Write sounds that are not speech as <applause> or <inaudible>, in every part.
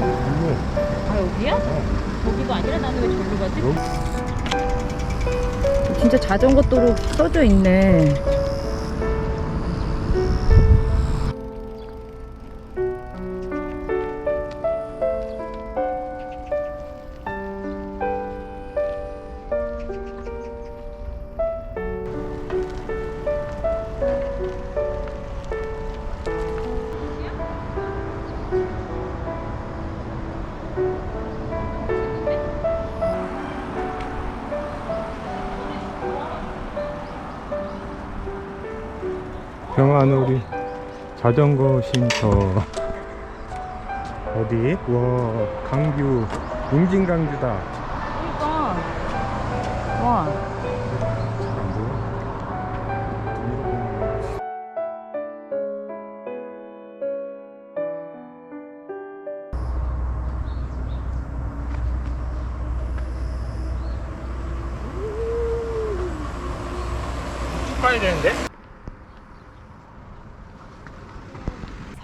거지? 아 여기야? 여기가 아니라 나는 왜 저기 가지? 진짜 자전거 도로 써져 있네. 병아놀이 자전거 쉼터 어디? 와 강뷰 웅진 강뷰다 그러니까 와안 보여? 쭉 가야 되는데?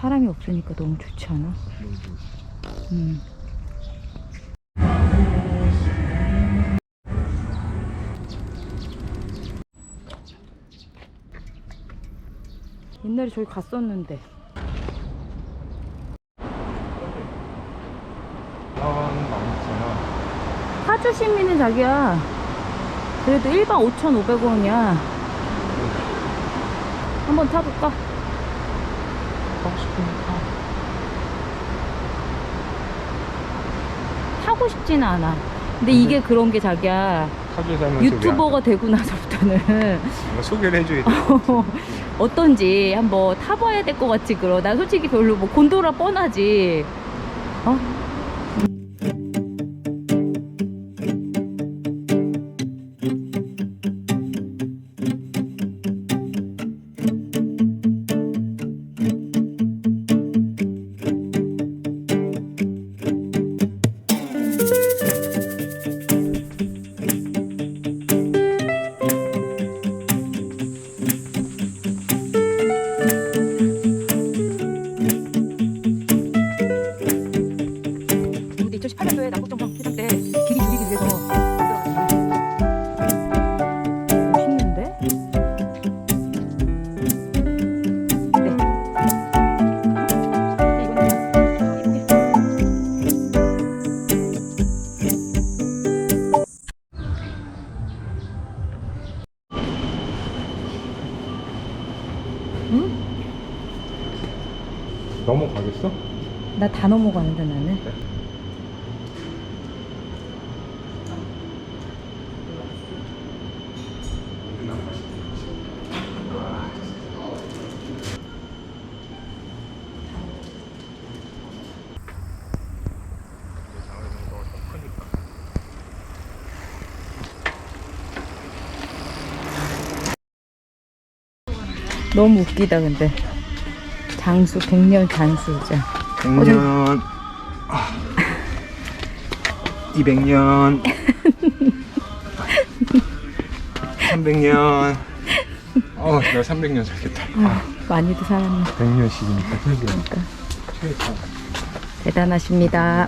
사람이 없으니까 너무 좋지 않아? 음. 옛날에 저기 갔었는데 파주 시민은 자기야 그래도 1박 5,500원이야 한번 타볼까? 싶으니까. 타고 싶지는 않아. 근데 이게 그런 게 자기야. 살면서 유튜버가 되고 나서부터는. 왜 소개를 해줘야 돼. <laughs> 어떤지 한번 타봐야 될 것 같지 그러 나 솔직히 별로 뭐 곤도라 뻔하지. 어? 넘어가겠어? 나 다 넘어가는데 나는. 너무 웃기다 근데 장수 100년 장수자 100년. 200년. 300년. 어, 나 300년 살겠다. 아, 많이도 살았네 100년씩이니까. 그러니까. 대단하십니다